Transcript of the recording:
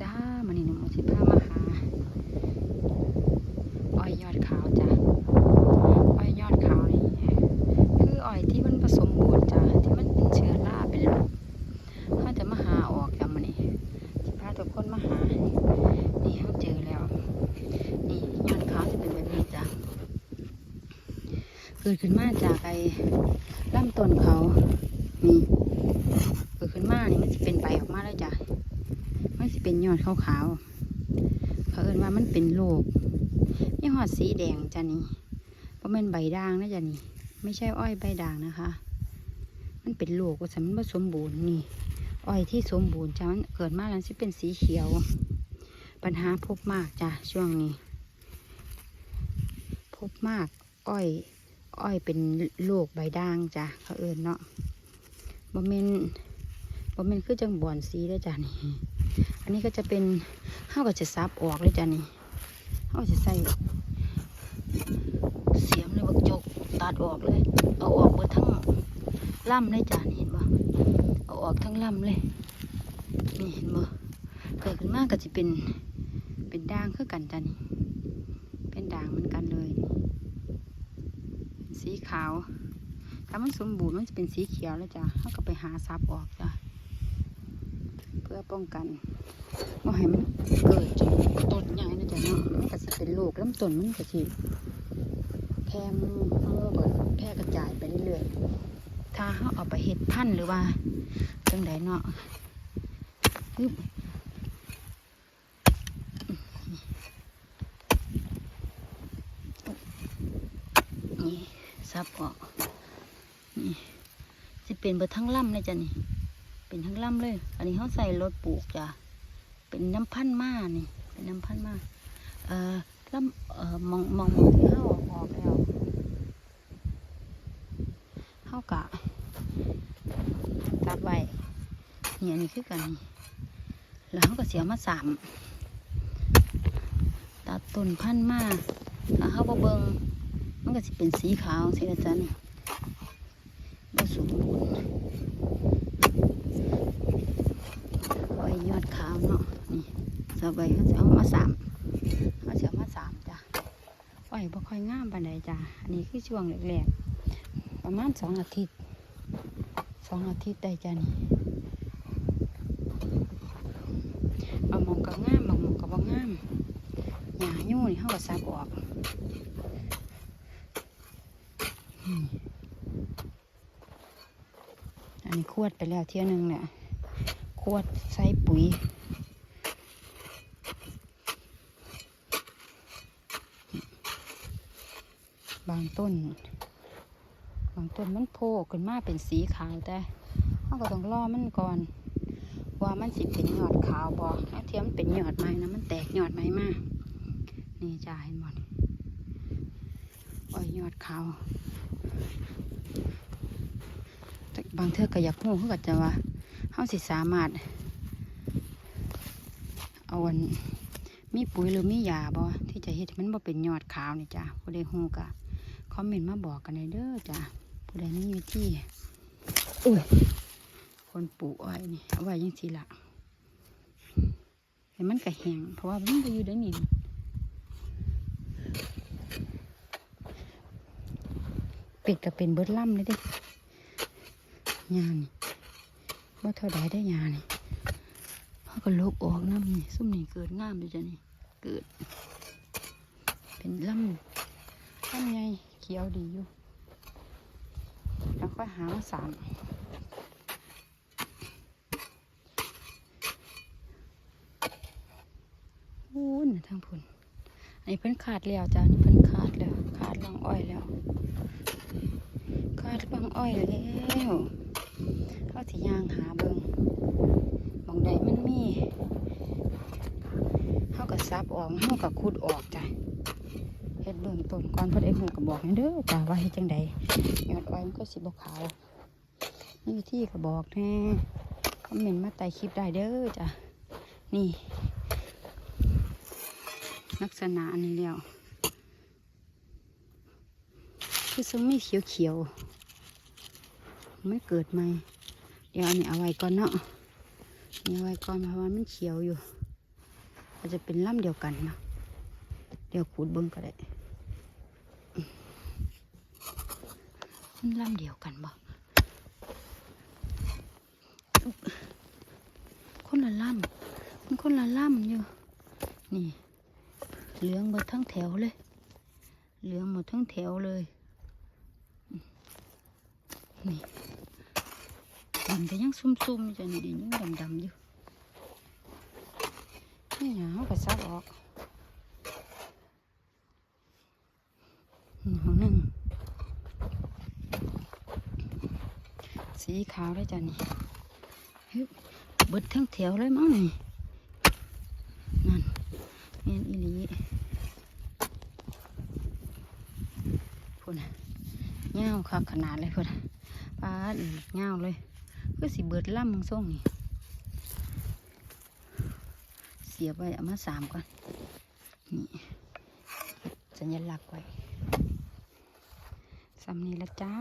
จ้ามันนี่หนูมาสิพามาหาอ้อยยอดขาวจ้าอ้อยยอดขาวนี่คืออ้อยที่มันผสมบูรณ์จ้าที่มันเป็นเชื้อราเป็นโรคเขาจะมาหาออกจ้ามันนี่สิพาทุกคนมาหา นี่เขาเจอแล้ว นี่ยอดขาวจะเป็นแบบนี้จ้าเกิดขึ้นมาจากไอ้ลำต้นเขานี่เกิดขึ้นมานี่มันจะเป็นใบออกมาแล้วจ้ะ มันจะเป็นยอดขาวๆเขาเอินว่ามันเป็นโรคนี่หอดสีแดงจ้ะนี่เพราะมันใบด่างนะจ้ะนี่ ไม่ใช่อ้อยใบด่างนะคะ มันเป็นโรคว่าสันมันสมบูรณ์นี่ อ้อยที่สมบูรณ์จ้ะมันเกิดมาแล้วจะเป็นสีเขียว ปัญหาพบมากจ้ะช่วงนี้ พบมากอ้อย อ้อยเป็นโรคใบด่างจ้ะเขาเอินเนาะบ่เมนบ่เมนคือจังบอนสีได้จ้ะนี่ อันนี้ก็จะเป็นเขาก็จะซับออกเลยจ้ะนี่เขาก็จะใส่ เสียมเลยบักจกตัดออกเลย เอาออกเบิดทั้งล่ำเลยจ้ะนี่เห็นบ่เอาออกทั้งล่ำเลยนี่เห็นบ่เกิดขึ้นมากก็จะเป็นเป็นด่างคือกันจ้ะนี่เป็นด่างเหมือนกันเลย สีขาวถ้ามันสมบูรณ์มันจะเป็นสีเขียวแล้วจ้ะเขาก็ไปหาซับออกจ้ะ เพื่อป้องกันว่าให้มันเกิดจนต้นใหญ่นะจ๊ะเนาะมันก็จะเป็นโรคลำต้นมันก็สิแพร่มูเอาเบิดแพร่กระจายไปเรื่อยๆถ้าเขาเอาไปเห็ดพันหรือว่าจังใดเนาะปึ๊บนี่ซับออกนี่จะเป็นเบิดทั้งลำเลยจ้ะนี่ เป็นทั้งลำเลย อันนี้เขาใส่รถปลูกจ้ะ เป็นน้ำพันธ์มานี่ เป็นน้ำพันธ์มาเอ่อลำเอ่อมองมองมองที่เขาออกแล้วเขากะตัดไว้นี่อันนี้คือกันนี่แล้วเขาก็เสียมาสามตัดต้นพันธ์มาถ้าเขาบ่เบิงมันก็จะเป็นสีขาวสีอาจารย์บ่สมบูรณ์ อ้อยยอดขาวเนาะนี่ สบายเขาจะเอามาสามเขาจะเอามาสามจ้ะอ้อยบ่ค่อยงามปานใดจ้ะอันนี้คือช่วงแรกๆประมาณสองอาทิตย์สองอาทิตย์ได้จ้ะนี่บางมองก็งามบางมองก็บ่งามหญ้ายู่นี่เขาก็ซับออกอันนี้ขวดไปแล้วเที่ยวนึงเนี่ยขวดใส่ปุ๋ย บางต้น บางต้นมันโผล่ขึ้นมาเป็นสีขาวแต่เราก็ต้องรอมันก่อน ว่ามันสิเป็นยอดขาวบอแล้วเทียมเป็นยอดไม้นะมันแตกยอดไม้มาก นี่จ้าเห็นบอ้อยยอดขาวแต่บางเทือกก็อยากหูเขาก็จะว่าเขาสิสามารถ เอาอันมีปุ๋ยหรือมียาบ่ที่จะเฮ็ดมันบ่เป็นยอดขาวนี่จ้ะผู้ใดฮู้ก็ คอมเมนต์มาบอกกันในอยเด้อจ้ะผู้ใดมีวิธีอุ้ยคนปลูกอ้อยนี่เอาไว้ยังสิละให้มันก็แห้งเพราะว่ามันก็อยู่ได้นี่เป็ดก็เป็นเบิดล่ำเลยเด้ยานี่ว่าเท่าใดได้ยานี่เขาก็ลบออกน้ำนี่ซุ่มนี่เกิดงามเลยจ้ะนี่เกิด เป็นลำลำไงเขียวดีอยู่แล้วค่อยหามาสามอู้นทางพุ่นอันนี้เพิ่นขาดแล้วจ้ะนี่เพิ่นขาดแล้ว ขาดลังอ้อยแล้ว ขาดลังอ้อยแล้วเขาสิย่างหาเบิงบางใดมันมีเขาก็ซับออกเขาก็ขุดออกจ้ะ เฮ็ดเบื้องต้นก่อนพอได้หูก็บอกให้เด้อจ้ะว่าเฮ็ดจังใดยอดอ้อยมันก็สิบขาวนี่วิธีก็บอกแน่คอมเมนต์มาใต้คลิปได้เด้อจ้ะนี่ ลักษณะอันนี้แล้วคือซึ่งไม่เขียวๆไม่เกิดใหม่เดี๋ยวอันนี้เอาไว้ก่อนเนาะนี่เอาไว้ก่อนเพราะว่ามันเขียวอยู่ อาจจะเป็นล่ำเดียวกันเนาะเดี๋ยวขูดเบิ้งก็ได้อืม มันลำเดียวกันบ่คนละลำมันคนละลำอยู่ นี่ เหลืองหมดทั้งแถวเลย เหลืองหมดทั้งแถวเลย นี่ดำแต่ยังซุ่มๆอยู่จ้ะนี่ดินยังดำๆอยู่นี่หยังเขาก็ซักออกนี่ของหนึ่ง สีขาวได้จ้ะนี่ฮึบเบิดทั้งแถวเลยมั้งนี่นั่นเมียนอีหลีพุ่นเงาวคักขนาดเลยพุ่นปลาเงาวเลยก็สิเบิดล่ำมึงส่งนี่ เสียบไว้เอามาสามก่อน นี่สัญลักษณ์ไว้สำนี้ละจ้า